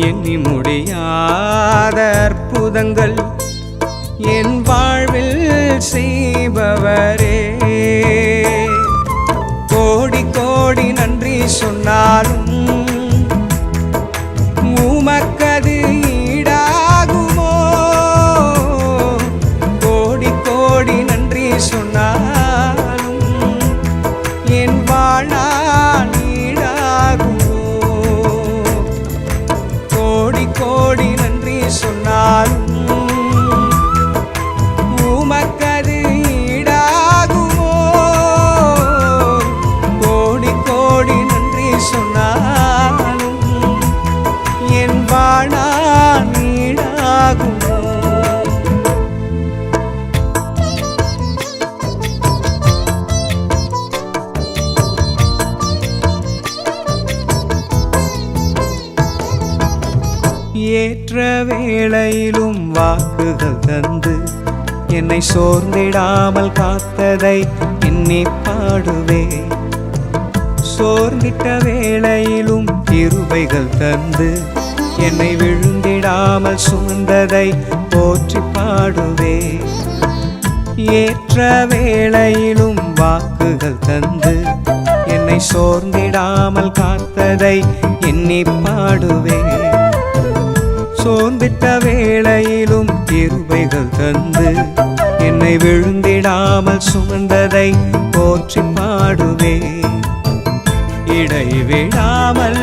எண்ணி முடியாத அற்புதங்கள் ஏற்ற வேளையிலும் வாக்குகள் தந்து என்னை சோர்ந்திடாமல் காத்ததை எண்ணி பாடுவே. சோர்ந்திட்ட வேளையிலும் இருவைகள் தந்து என்னை விழுந்திடாமல் சுமந்ததை போற்றி பாடுவே. ஏற்ற வேளையிலும் வாக்குகள் தந்து என்னை சோர்ந்திடாமல் காத்ததை எண்ணி பாடுவே. சோர்ந்திட்ட வேளையிலும் கிருபைகள் தந்து என்னை விழுந்திடாமல் சுமந்ததை போற்றி பாடுவே. இடைவிடாமல்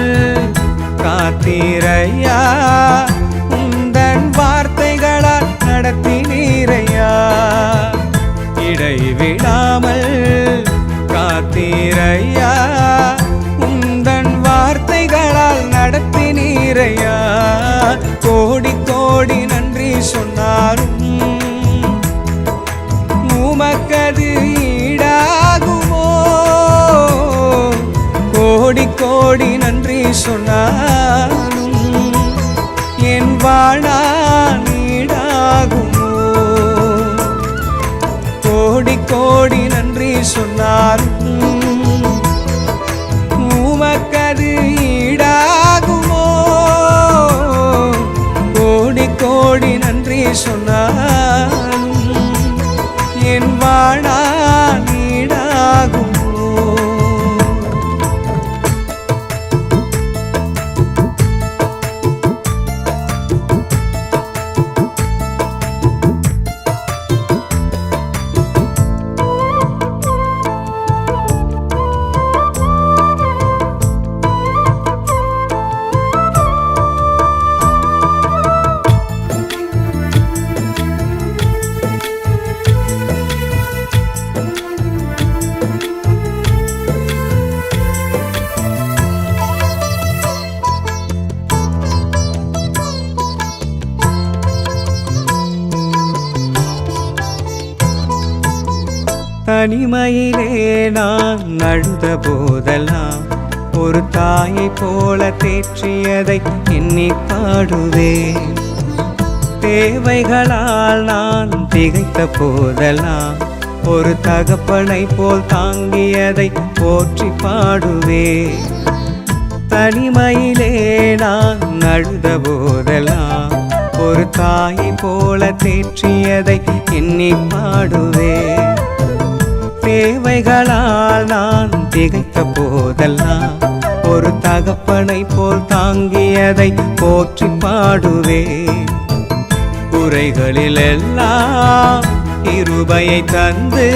காத்தீரையா? உந்தன் வார்த்தைகளால் நடத்தினீரையா? இடைவிடாமல் காத்தீரையா சொன்னாலும் என் வாழ்நாள் ஈடாகுமோ கோடி கோடி நன்றி சொன்னாலும் உமக்கது தனிமையிலே நான் அழுத போதெல்லாம் ஒரு தாயை போல தேற்றியதை எண்ணி பாடுவேன். தேவைகளால் நான் திகைத்த போதெல்லாம் ஒரு தகப்பனை போல் தாங்கியதை போற்றி பாடுவேன். தனிமையிலே நான் அழுத போதெல்லாம் ஒரு தாயை போல தேற்றியதை எண்ணி பாடுவேன். தேவைகளால் நான் திகைத்த போதெல்லாம் ஒரு தகப்பனை போல் தாங்கியதை போற்றி பாடுவேன். குறைகளில் எல்லாம் இருபையை தந்து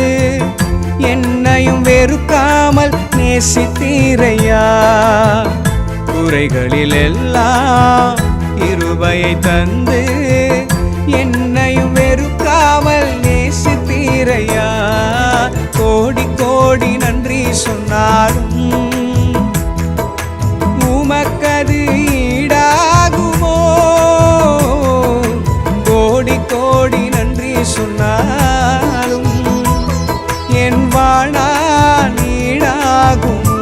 என்னையும் வெறுக்காமல் நேசித்தீரையா? குறைகளில் எல்லாம் இருபையை தந்து கோடி நன்றி சொன்னாலும் உமக்கது ஈடாகுமோ? கோடி கோடி நன்றி சொன்னாலும் என் வாழா ஈடாகுமோ?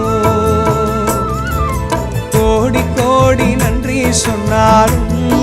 கோடி கோடி நன்றி சொன்னாலும்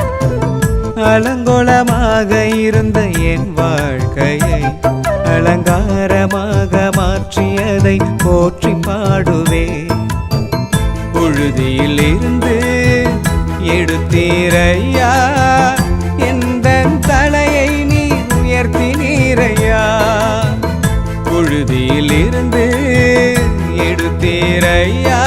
அலங்கோலமாக இருந்த என் வாழ்க்கையை அலங்காரமாக மாற்றியதை போற்றி பாடுவே புழுதியில் இருந்து எடுத்தீரையா? எந்த தலையை நீ உயர்த்தினீரையா புழுதியில் இருந்து எடுத்தீரையா?